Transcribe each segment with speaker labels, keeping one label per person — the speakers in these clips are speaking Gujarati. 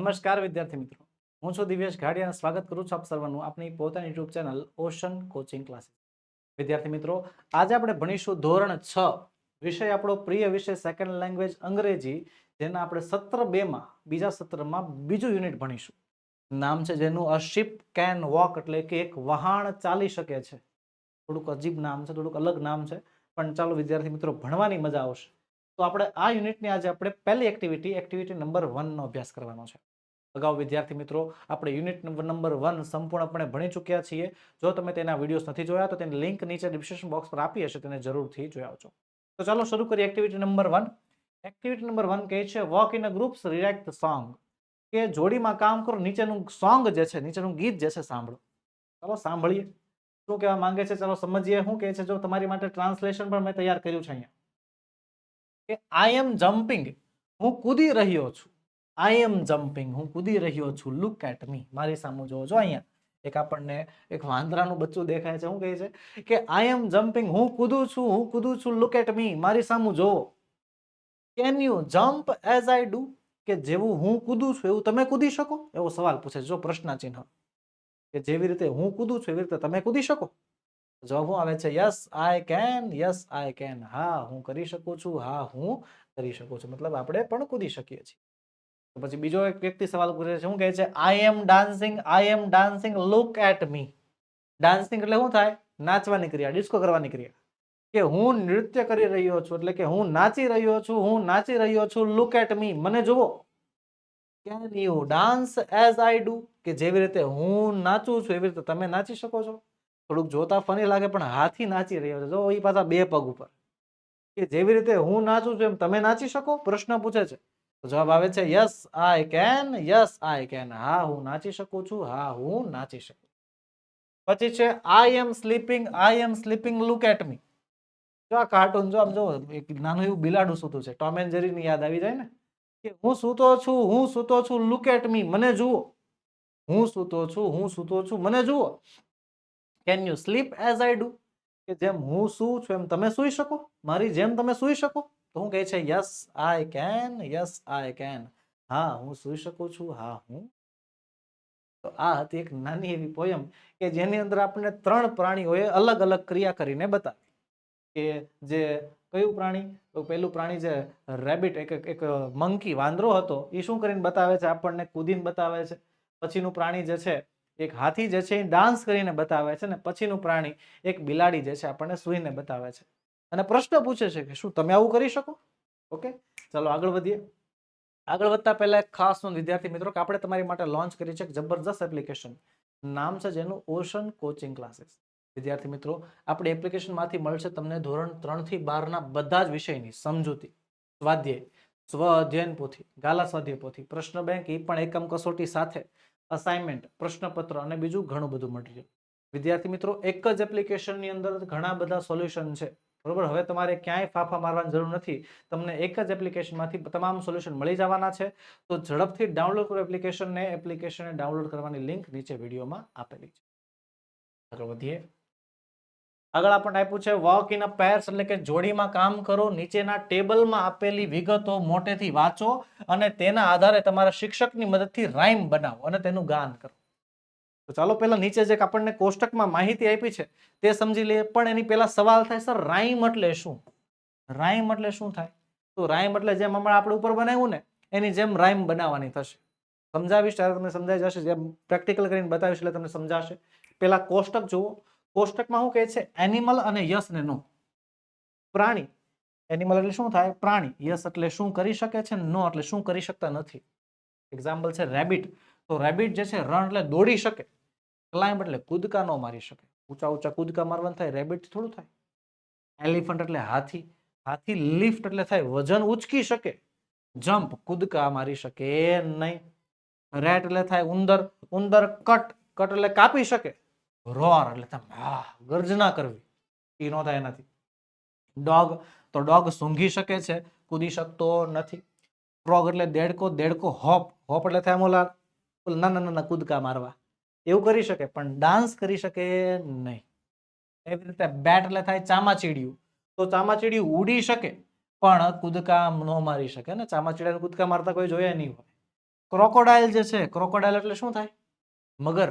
Speaker 1: નમસ્કાર વિદ્યાર્થી મિત્રો. હું છું દિવ્યેશ ઘાડિયા સ્વાગત કરું છું આપ સર્વનું આપની પોતાની YouTube channel Ocean coaching classes વિદ્યાર્થી મિત્રો, આજે આપણે ભણીશું ધોરણ છ, વિષય આપણો પ્રિય વિષય સેકન્ડ લેંગ્વેજ અંગ્રેજી, જેના આપણે સત્ર બેમાં બીજા સત્રમાં બીજું યુનિટ ભણીશું. નામ છે જેનું અ શિપ કેન વોક એટલે કે એક વહાણ ચાલી શકે છે. થોડુંક અજીબ નામ છે, થોડુંક અલગ નામ છે, પણ ચાલો વિદ્યાર્થી મિત્રો, ભણવાની મજા આવશે. તો આપણે આ યુનિટની આજે આપણે પહેલી એક્ટિવિટી એક્ટિવિટી નંબર વનનો અભ્યાસ કરવાનો છે. અગાઉ વિદ્યાર્થી મિત્રો, આપણે યુનિટ નંબર વન સંપૂર્ણપણે ભણી ચૂક્યા છીએ. જો તમે તેના વિડીયોઝ નથી જોયા, તો તેની લિંક નીચે ડિસ્ક્રિપ્શન બોક્સ પર આપી હશે, તેને જરૂરથી જોઈ આવજો. તો ચાલો શરૂ કરીએ activity number one activity number one કહે છે work in a groups react song કે જોડીમાં કામ કરો, નીચેનું સોંગ જે છે, નીચેનું ગીત જે છે, સાંભળો. ચાલો સાંભળીએ. શું કહેવા માંગે છે? ચાલો સમજીએ. શું કહે છે? જો તમારી માટે ટ્રાન્સલેશન પણ મેં તૈયાર કર્યું છે અહીંયા. કે આઈ એમ જમ્પિંગ હું કૂદી રહ્યો છું. આઈ એમ જમ્પિંગ હું કૂદી રહ્યો છું. લુક એટ મી મારી સામે જોવો જો અહીંયા. એક આપણને એક વાંદરાનું બચ્ચું દેખાય છે. શું કહે છે? કે આઈ એમ જમ્પિંગ હું કૂદું છું. હું કૂદું છું. લુક એટ મી મારી સામું જોવો can you jump as I do કે જેવું હું કૂદું છું, એવું તમે કૂદી શકો? એવો સવાલ પૂછે જો પ્રશ્ન ચિહ્ન કે જેવી રીતે હું કૂદું છું, એવી રીતે તમે કૂદી શકો? જવાબ શું આવે છે? Yes I can yes I can હા, હું કરી શકું છું. હા, હું કરી શકું છું. મતલબ આપણે પણ કૂદી શકીએ છીએ. પછી બીજો એક વ્યક્તિ સવાલ પૂછે છે, શું કહે છે I am dancing I am dancing look at me dancing એટલે શું થાય? નાચવાની ક્રિયા ડિસ્કો કરવાની ક્રિયા. કે હું નૃત્ય કરી રહ્યો છું, એટલે કે હું નાચી રહ્યો છું, હું નાચી રહ્યો છું લુક એટ મી મને જુઓ. Can you dance as I do કે જેવી રીતે હું નાચું છું, એવી રીતે તમે નાચી શકો છો. થોડુંક જોતા ફની લાગે, પણ હાથી નાચી રહ્યો છે. જો એ પાછા બે પગ ઉપર. કે જેવી રીતે હું નાચું છું, એમ તમે નાચી શકો? પ્રશ્ન પૂછે છે. જવાબ આવે છે yes I can yes I can હા, હું નાચી શકું છું. હા, હું નાચી શકું. પછી છે I am sleeping I am sleeping look at me જો આ કાર્ટૂન જો આમ જો એક નાનું એવું બિલાડું સૂતું છે ટોમ એન્ડ જેરીની યાદ આવી જાય ને, કે હું સૂતો છું, હું સૂતો છું. લુક એટ મી મને જુઓ. હું સૂતો છું, હું સૂતો છું. મને જુઓ. Can you sleep as I do કે જેમ હું સૂ છું એમ તમે સૂઈ શકો? મારી જેમ તમે સૂઈ શકો? તો હું કહે છે yes I can yes I can હા, હું સૂઈ શકું છું, હા, હું. તો આ હતી એક નાની એવી પોયમ કે જેની અંદર આપણને ત્રણ પ્રાણીઓએ અલગ અલગ ક્રિયા કરીને બતાવી. કે જે કયું પ્રાણી? તો પેલું પ્રાણી જે રેબિટ એક એક મંકી વાંદરો હતો એ શું કરીને બતાવે છે? આપણને કૂદીને બતાવે છે. પછીનું પ્રાણી જે છે, એક હાથી જે છે એ ડાન્સ કરીને બતાવે છે ને પછીનું પ્રાણી એક બિલાડી જે છે, આપણને સૂઈને બતાવે છે. અને પ્રશ્ન પૂછે છે કે શું તમે આવું કરી શકો? ઓકે ચાલો આગળ વધીએ. આગળ વધતા પહેલા એક ખાસ નોંધ, વિદ્યાર્થી મિત્રો, કે આપણે તમારી માટે લોન્ચ કરી છે એક જબરજસ્ત એપ્લિકેશન નામ છે જેનું ઓશન કોચિંગ ક્લાસીસ વિદ્યાર્થી મિત્રો, આપણી એપ્લિકેશનમાંથી મળશે તમને ધોરણ ત્રણથી બારના બધા જ વિષયની સમજૂતી, સ્વાધ્યાય, સ્વ અધ્યયન પોથી, ગાલા સ્વાધ્યાય પોથી, પ્રશ્ન બેંક એ પણ એકમ કસોટી સાથે અસાઇનમેન્ટ પ્રશ્નપત્ર અને બીજું ઘણું બધું મટીરિયલ. વિદ્યાર્થી મિત્રો, એક જ એપ્લિકેશનની અંદર ઘણા બધા સોલ્યુશન છે. બરોબર? હવે તમારે ક્યાંય ફાફા મારવાની જરૂર નથી. તમને એક જ એપ્લિકેશનમાંથી તમામ સોલ્યુશન મળી જવાના છે. તો ઝડપથી ડાઉનલોડ કરો એપ્લિકેશનને એપ્લિકેશનને ડાઉનલોડ કરવાની લિંક નીચે વિડીયોમાં આપેલી છે. આગળ વધીએ. આગળ આપણને આપ્યું છે વર્ક ઇન અ પેર્સ એટલે કે જોડીમાં કામ કરો. નીચેના ટેબલમાં આપેલી વિગતો મોટેથી વાંચો અને તેના આધારે તમારા શિક્ષકની મદદથી રાઇમ બનાવો અને તેનું ગાન કરો. તો ચાલો પહેલા નીચે જે આપણને કોષ્ટકમાં માહિતી આપી છે, તે સમજી લઈએ. પણ એની પહેલા સવાલ થાય, સર, રાઈમ એટલે શું? રાઈમ એટલે શું થાય? તો રાઈમ એટલે જેમ હમણાં આપણે ઉપર બનાવ્યું ને, એની જેમ રાઈમ બનાવવાની થશે. સમજાવીશ? ત્યારે તમને સમજાઈ જશે. જેમ પ્રેક્ટિકલ કરીને બતાવીશ એટલે તમને સમજાશે. પેલા કોષ્ટક જુઓ. કોષ્ટકમાં શું કહે છે? એનિમલ અને યસ ને નો. પ્રાણી. એનિમલ એટલે શું થાય? પ્રાણી. યસ એટલે શું કરી શકે છે? નો એટલે શું કરી શકતા નથી. એક્ઝામ્પલ છે રેબિટ તો રેબિટ જે છે, રણ એટલે દોડી શકે. ક્લાઇમ્બ એટલે કૂદકા ન મારી શકે. ઊંચા ઊંચા કૂદકા મારવાનું થાય રેબિટ થોડું થાય. એલિફન્ટ એટલે હાથી. હાથી લિફ્ટ એટલે થાય, વજન ઉચકી શકે. જમ્પ કૂદકા મારી શકે નહીં. રેટ એટલે થાય ઉંદર ઉંદર કટ કટ એટલે કાપી શકે. રોર એટલે તમે હા ગર્જના કરવી. એ ન થાય એનાથી. ડોગ તો ડોગ સૂંઘી શકે છે, કૂદી શકતો નથી. ફ્રોગ એટલે દેડકો દેડકો હોપ હોપ એટલે થાય મોલા નાના નાના કૂદકા મારવા. એવું કરી શકે, પણ ડાન્સ કરી શકે નહીં. એવી રીતે બેટ એટલે થાય ચામાચીડિયું. તો ચામાચીડિયું ઉડી શકે, પણ કૂદકા ન મારી શકે ને. ચામાચીડિયાને કૂદકા મારતા કોઈ જોયા નહીં હોય. ક્રોકોડાઇલ જે છે ક્રોકોડાઇલ એટલે શું થાય? મગર.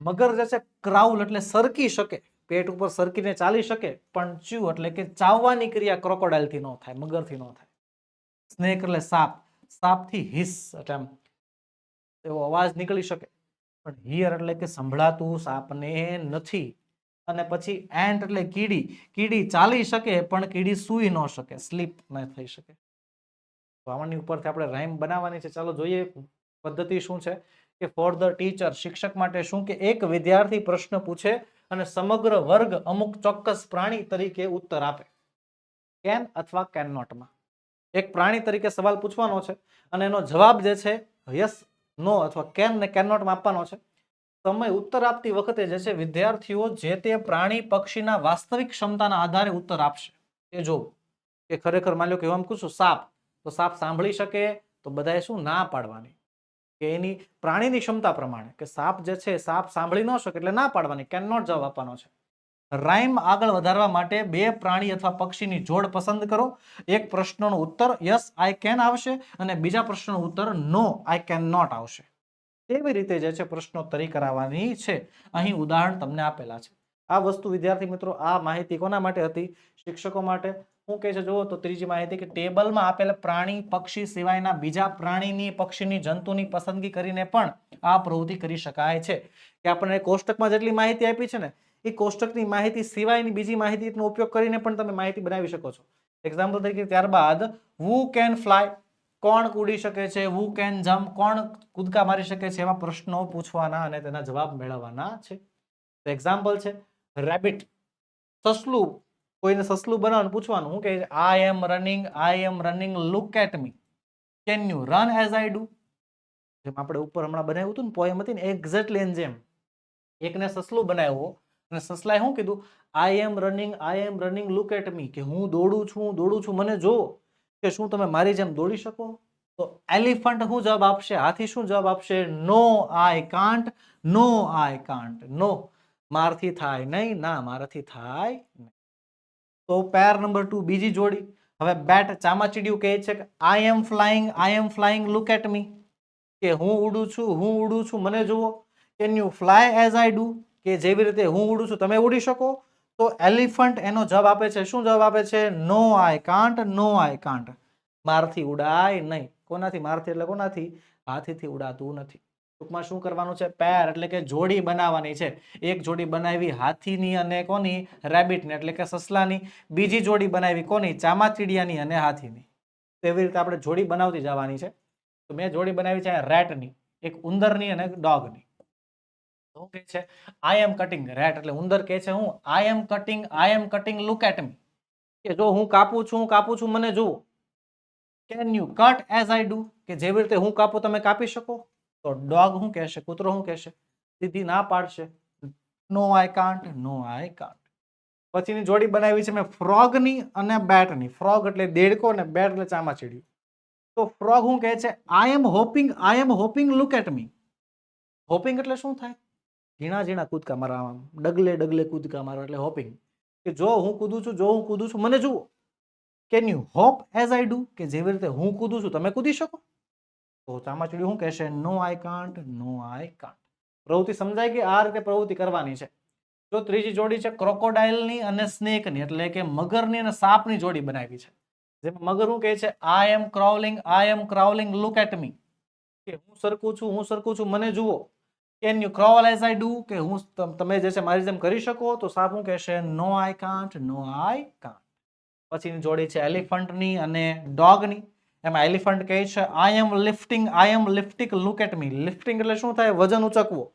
Speaker 1: મગર જે છે ક્રાઉલ એટલે સરકી શકે. પેટ ઉપર સરકીને ચાલી શકે, પણ ચ્યુ એટલે કે ચાવવાની ક્રિયા ક્રોકોડાઇલથી ન થાય મગરથી ન થાય. સ્નેક એટલે સાપ. સાપથી હિસ, એટલે આમ એવો અવાજ નીકળી શકે. પણ હિયર એટલે કે સંભળાતું સાપને નથી. અને પછી એન્ટ એટલે કીડી. કીડી ચાલી શકે પણ કીડી સૂઈ ન શકે, સ્લીપ ન થઈ શકે. તો ઉપરથી આપણે રાઈમ બનાવવાની છે. ચાલો જોઈએ પદ્ધતિ શું છે કે ફોર ધ ટીચર શિક્ષક માટે શું કે એક વિદ્યાર્થી પ્રશ્ન પૂછે અને સમગ્ર વર્ગ અમુક ચોક્કસ પ્રાણી તરીકે ઉત્તર આપે. કેન અથવા કેન નોટમાં એક પ્રાણી તરીકે સવાલ પૂછવાનો છે અને એનો જવાબ જે છે યસ નો અથવા કેન ને કેન નોટમાં આપવાનો છે. સમય ઉત્તર આપતી વખતે જે છે વિદ્યાર્થીઓ જે તે પ્રાણી પક્ષીના વાસ્તવિક ક્ષમતાના આધારે ઉત્તર આપશે. એ જોવું કે ખરેખર માની લો કે હું કહું પૂછું, સાપ, તો સાપ સાંભળી શકે, તો બધાએ શું ના પાડવાની? કે એની પ્રાણીની ક્ષમતા પ્રમાણે, કે સાપ જે છે, સાપ સાંભળી ન શકે એટલે ના પાડવાની કેન નોટ જવાબ આપવાનો છે. રાઈમ આગળ વધારવા માટે બે પ્રાણી અથવા પક્ષીની જોડ પસંદ કરો. એક પ્રશ્નનો ઉત્તર યસ, આઈ કેન આવશે અને બીજા પ્રશ્નનો ઉત્તર નો, આઈ કેન નોટ આવશે. એવી રીતે જે છે પ્રશ્નોત્તરી કરાવવાની છે. અહીં ઉદાહરણ તમને આપેલા છે. આ વસ્તુ વિદ્યાર્થી મિત્રો, આ માહિતી કોના માટે હતી? શિક્ષકો માટે. શું કહે છે, જુઓ તો ત્રીજી માહિતી કે ટેબલમાં આપેલ પ્રાણી, પક્ષી સિવાયના બીજા પ્રાણીની, પક્ષીની જંતુની પસંદગી કરીને પણ આ પ્રવૃત્તિ કરી શકાય છે. કે આપણને કોષ્ટકમાં જેટલી માહિતી આપી છે ને એ કોષ્ટકની માહિતી સિવાયની બીજી માહિતીનો ઉપયોગ કરીને પણ તમે માહિતી બનાવી શકો છો. એક્ઝામ્પલ તરીકે ત્યારબાદ વુ કેન ફ્લાય કોણ ઉડી શકે છે? વુ કેન જમ્પ કોણ કૂદકા મારી શકે છે? એવા પ્રશ્નો પૂછવાના અને તેના જવાબ મેળવવાના છે. એક્ઝામ્પલ છે રેબિટ સસલું. કોઈને સસલું બનાવવાનું પૂછવાનું. હું છે I am running I am running look at me can you run as I do જેમ આપણે ઉપર હમણાં બનાવ્યું હતું ને પોએમ હતી ને એક્ઝેક્ટલી એન જેમ. એકને સસલું બનાવ્યો. અને સસલાએ શું કીધું? I am running I am running look at me કે હું દોડું છું, હું દોડું છું, મને જો કે શું તમે મારી જેમ દોડી શકો? તો એલિફન્ટ શું જવાબ આપશે? હાથી શું જવાબ આપશે? નો I can't no I can't નો મારથી થાય નહીં, ના, મારાથી થાય નહીં. તો પેર નંબર ટુ બીજી જોડી. હવે બેટ ચામાચીડિયું કહે છે કે I am flying I am flying look at me કે હું ઉડું છું, હું ઉડું છું, મને જુઓ. Can you fly as I do કે જેવી રીતે હું ઉડું છું, તમે ઉડી શકો. તો એલિફન્ટ એનો જવાબ આપે છે. શું જવાબ આપે છે? No, I can't, no, I can't. મારથી ઉડાય નહીં. કોનાથી? મારથી એટલે કોનાથી? હાથીથી ઉડાતું નથી. ટૂંકમાં શું કરવાનું છે? પેર, એટલે કે જોડી બનાવવાની છે. એક જોડી બનાવી હાથીની અને કોની? રેબિટની, એટલે કે સસલાની. બીજી જોડી બનાવી કોની? ચામાચીડિયાની અને હાથીની. તેવી રીતે આપણે જોડી બનાવતી જવાની છે. તો મેં જોડી બનાવી છે રેટની. એક ઉંદરની અને ડોગની. શું કહે છે આઈ એમ કટિંગ રેટ એટલે ઉંદર કહે છે હું I am cutting I am cutting look at me કે જો હું કાપું છું, હું કાપું છું, મને જુઓ. Can you cut as I do કે જેવી રીતે હું કાપું, તમે કાપી શકો? તો ડોગ શું કહેશે, કૂતરો શું કહેશે? સીધી ના પાડશે. નો I can't no I can't પછીની જોડી બનાવી છે મેં ફ્રોગની અને બેટની. ફ્રોગ એટલે દેડકો અને બેટ એટલે ચામાચીડિયું તો ફ્રોગ શું કહે છે I am hopping I am hopping look at me hopping એટલે શું થાય? ઝીણા ઝીણા કૂદકા મારવા ડગલે ડગલે કૂદકા મારવા, એટલે હોપિંગ. કે જો હું કૂદું છું, જો હું કૂદું છું, મને જુઓ. Can you hop as I do કે જેવી રીતે હું કૂદું છું, તમે કૂદી શકો? તો ચામાચીડિયું શું કહેશે? No I can't no I can't પ્રવૃત્તિ સમજાય કે આ રીતે પ્રવૃત્તિ કરવાની છે? જો ત્રીજી જોડી છે ક્રોકોડાઇલની અને સ્નેકની એટલે કે મગરની અને સાપની જોડી બનાવી છે. જેમાં મગર શું કહે છે? I am crawling I am crawling look at me કે હું સરકું છું, હું સરકું છું, મને જુઓ. Can you crawl as I do કે હું તમ- જે છે મારી જેમ કરી શકો, તો સાપ હું કહેશે? No I can't no I can't પછીની જોડી છે એલિફન્ટની અને ડોગની એમાં એલિફન્ટ કહે છે I am lifting I am lifting look at me lifting એટલે શું થાય? વજન ઉચકવો.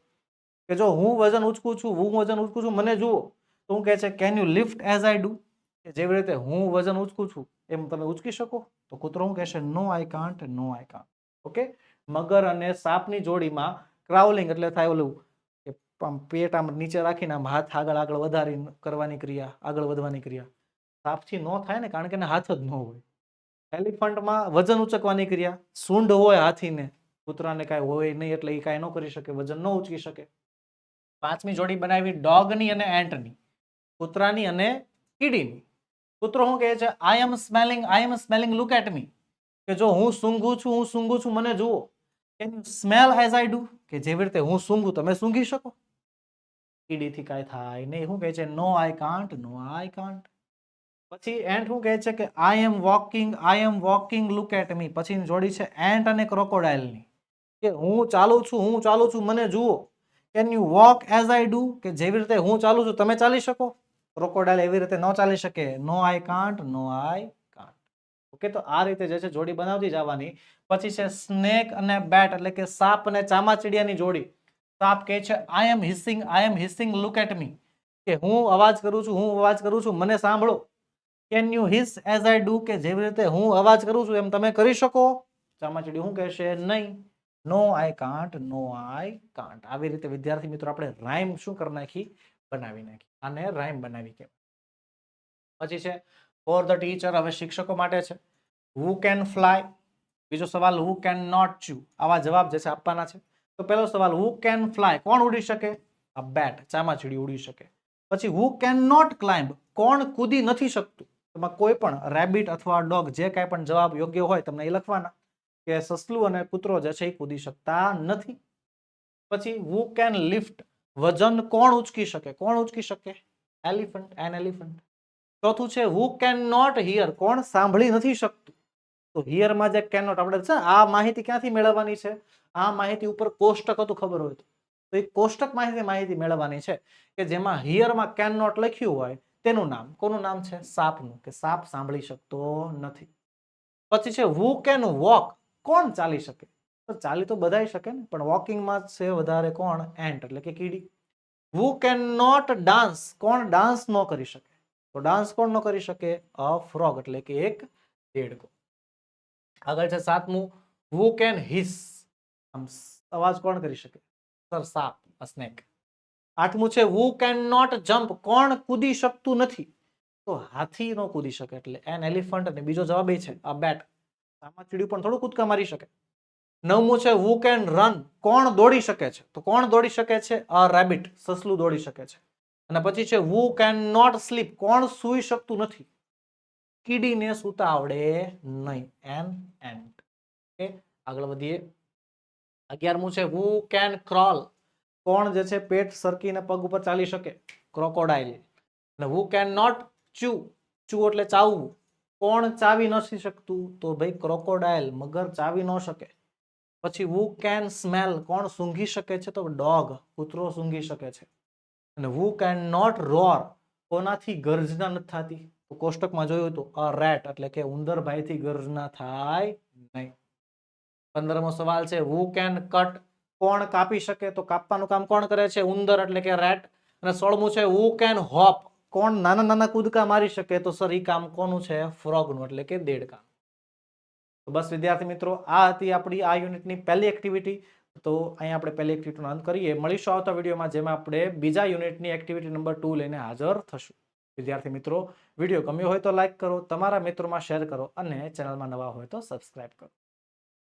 Speaker 1: કે જો હું વજન ઉચકું છું, હું વજન ઉચકું છું, મને જુઓ. તો હું કહે છે can you lift as I do કે જેવી રીતે હું વજન ઉચકું છું, એમ તમે ઉચકી શકો. તો કૂતરો હું કહેશે? No I can't no I can't okay મગર અને સાપની જોડીમાં ક્રાઉલિંગ એટલે થાય ઓલું કે આમ પેટ આમ નીચે રાખીને આમ હાથ આગળ આગળ વધારી કરવાની ક્રિયા, આગળ વધવાની ક્રિયા. સાપથી ન થાય ને કારણ કે એને હાથ જ ન હોય. એલિફન્ટમાં વજન ઉચકવાની ક્રિયા, સૂંઢ હોય હાથીને, કૂતરાને કાંઈ હોય નહીં એટલે એ કાંઈ ન કરી શકે, વજન ન ઉચકી શકે. પાંચમી જોડી બનાવી ડોગની અને એન્ટની કૂતરાની અને કીડીની. કૂતરો શું કહે છે? I am smelling I am smelling look at me કે જો હું સૂંઘું છું, હું સૂંઘું છું, મને જુઓ. Can you smell as I do કે જેવી રીતે હું સૂંઘું, તમે સૂંઘી શકો? કીડીથી કાંઈ થાય નહીં. શું કહે છે no I can't no I can't પછી એન્ટ શું કહે છે કે I am walking I am walking look at me પછીની જોડી છે એન્ટ અને ક્રોકોડાઇલની કે હું ચાલું છું, હું ચાલું છું, મને જુઓ. Can you walk as I do કે જેવી રીતે હું ચાલું છું, તમે ચાલી શકો? ક્રોકોડાઇલ એવી રીતે ન ચાલી શકે. નો I can't no I okay, તો આ રીતે જે છે જોડી બનાવતી જવાની. પછી છે સ્નેક અને બેટ, એટલે કે સાપ અને ચામાચીડિયાની જોડી. સાપ કહે છે I M હિસિંગ I M હિસિંગ look at me કે હું અવાજ કરું છું, હું અવાજ કરું છું, મને સાંભળો. Can you hiss as I do કે જેવી રીતે હું અવાજ કરું છું, એમ તમે કરી શકો. ચામાચીડી હું કહેશે? નહીં. નો I can't no I can't આવી રીતે વિદ્યાર્થી મિત્રો, આપણે રાઇમ શું કરી નાખી? બનાવી નાખી. આને રાઇમ બનાવી કે પછી છે ફોર ધ ટીચર હવે શિક્ષકો માટે છે. હુ કેન ફ્લાય બીજો સવાલ હુ કેન નોટ ચુ આવા જવાબ જે છે આપવાના છે. તો પહેલો સવાલ હુ કેન ફ્લાય કોણ ઉડી શકે? આ બેટ ચામાચીડી ઉડી શકે. પછી હુ કેન નોટ ક્લાઇમ્બ કોણ કૂદી નથી શકતું? એમાં કોઈ પણ રેબિટ અથવા ડોગ જે કાંઈ પણ જવાબ યોગ્ય હોય તમને એ લખવાના કે સસલું અને કૂતરો જે છે એ કૂદી શકતા નથી. પછી હુ કેન લિફ્ટ વજન કોણ ઉચકી શકે? કોણ ઉચકી શકે? એલિફન્ટ એન એલિફન્ટ ચોથું છે હુ કેન નોટ હિયર કોણ સાંભળી નથી શકતું. તો હિયરમાં જે કેન નોટ આપણે છે આ માહિતી ક્યાંથી મેળવવાની છે? આ માહિતી ઉપર કોષ્ટક હતું ખબર હોય તો. એ કોષ્ટક માહિતી માહિતી મેળવવાની છે કે જેમાં હિયરમાં કેન નોટ લખ્યું હોય, તેનું નામ. કોનું નામ છે? સાપનું. કે સાપ સાંભળી શકતો નથી. પછી છે હુ કેન વોક કોણ ચાલી શકે? તો ચાલી તો બધાય શકે ને, પણ વોકિંગમાં છે વધારે કોણ? એન્ટ એટલે કે કીડી. હુ કેન નોટ ડાન્સ કોણ ડાન્સ ન કરી શકે? તો ડાન્સ કોણ ન કરી શકે? અ ફ્રોગ એટલે કે એક દેડકો આગળ છે સાતમું હુ કેન હિસ આમ અવાજ કોણ કરી શકે? સર, સાપ અ સ્નેક આઠમું છે હુ કેન નોટ જમ્પ કોણ કૂદી શકતું નથી? તો હાથી નો કૂદી શકે, એટલે એન એલિફન્ટ અને બીજો જવાબ એ છે આ બેટ આમાં ચીડ્યું પણ થોડું કૂદકા મારી શકે. નવમું છે હુ કેન રન કોણ દોડી શકે છે? તો કોણ દોડી શકે છે? અ રેબિટ સસલું દોડી શકે છે. અને પછી છે વુ કેન નોટ સ્લીપ કોણ સૂઈ શકતું નથી? કીડીને સૂતા આવડે નહીં. એન એન્ટ ઓકે આગળ વધીએ. અગિયારમું છે વુ કેન ક્રોલ કોણ જે છે, પેટ સરકીને પગ ઉપર ચાલી શકે? ક્રોકોડાઇલ અને વુ કેન નોટ ચુ ચુ એટલે ચાવવું. કોણ ચાવી નથી શકતું? તો ભાઈ ક્રોકોડાઇલ મગર ચાવી ન શકે. પછી વુ કેન સ્મેલ કોણ સૂંઘી શકે છે? તો ડોગ, કૂતરો સૂંઘી શકે છે. અને હુ કેન નોટ રોર કોનાથી ગર્જના નથી થતી? તો કોષ્ટકમાં જોયું હતું અ રેટ એટલે કે ઉંદર ભાઈથી ગર્જના થાય નહીં. પંદરમો સવાલ છે હુ કેન કટ કોણ કાપી શકે? તો કાપવાનું કામ કોણ કરે છે? ઉંદર એટલે કે રેટ અને સોળમું છે હુ કેન હોપ કોણ નાના નાના કૂદકા મારી શકે? તો સર એ કામ કોનું છે? ફ્રોગનું એટલે કે દેડકા તો બસ વિદ્યાર્થી મિત્રો, આ હતી આપણી આ યુનિટની પહેલી એક્ટિવિટી તો અહીંયા આપણે પહેલી એક્ટિવિટીનો અંત કરીએ. મળીશું આવતા વિડીયોમાં, જેમાં આપણે બીજા યુનિટની એક્ટિવિટી નંબર ટુ લઈને હાજર થશું. વિદ્યાર્થી મિત્રો, વીડિયો ગમ્યો હોય તો લાઇક કરો, તમારા મિત્રોમાં શેર કરો અને ચેનલમાં નવા હોય તો સબસ્ક્રાઈબ કરો.